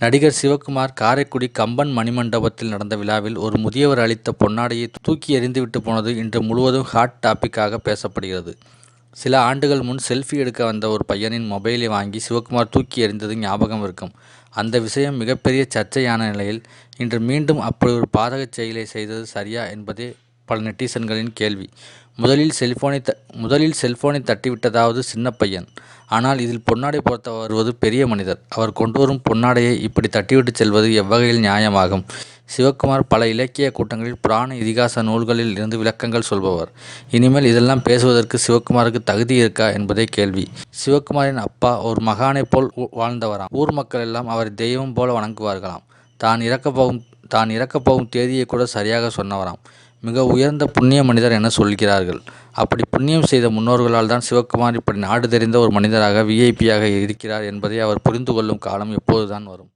நடிகர் சிவகுமார் காரைக்குடி கம்பன் மணிமண்டபத்தில் நடந்த விழாவில் ஒரு முதியவர் அளித்த பொன்னாடையை தூக்கி எறிந்துவிட்டு போனது இன்று முழுவதும் ஹாட் டாபிக்காக பேசப்படுகிறது. சில ஆண்டுகள் முன் செல்ஃபி எடுக்க வந்த ஒரு பையனின் மொபைலை வாங்கி சிவகுமார் தூக்கி எறிந்தது ஞாபகம் இருக்கும். அந்த விஷயம் மிகப்பெரிய சர்ச்சையான நிலையில், இன்று மீண்டும் அப்படி ஒரு பாதகச் செயலை செய்தது சரியா என்பதே பல நெட்டிசன்களின் கேள்வி. முதலில் செல்போனை தட்டிவிட்டதாவது சின்ன பையன். ஆனால் இதில் பொன்னாடை போர்த்த வருவது பெரிய மனிதர். அவர் கொண்டுவரும் பொன்னாடையை இப்படி தட்டிவிட்டுச் செல்வது எவ்வகையில் நியாயமாகும். சிவகுமார் பல இலக்கிய கூட்டங்களில் புராண இதிகாச நூல்களில் இருந்து விளக்கங்கள் சொல்பவர். இனிமேல் இதெல்லாம் பேசுவதற்கு சிவகுமாருக்கு தகுதி இருக்கா என்பதே கேள்வி. சிவகுமாரின் அப்பா ஒரு மகானைப் போல் வாழ்ந்தவராம். ஊர் மக்கள் எல்லாம் அவரை தெய்வம் போல வணங்குவார்களாம். தான் இறக்கப்போகும் தான் இறக்கப்போகும் தேதியை கூட சரியாக சொன்னவராம். மிக உயர்ந்த புண்ணிய மனிதர் என சொல்கிறார்கள். அப்படி புண்ணியம் செய்த முன்னோர்களால் தான் சிவகுமார் இப்படி நாடு தெரிந்த ஒரு மனிதராக விஐபியாக இருக்கிறார் என்பதை அவர் புரிந்து கொள்ளும் காலம் எப்போதுதான் வரும்.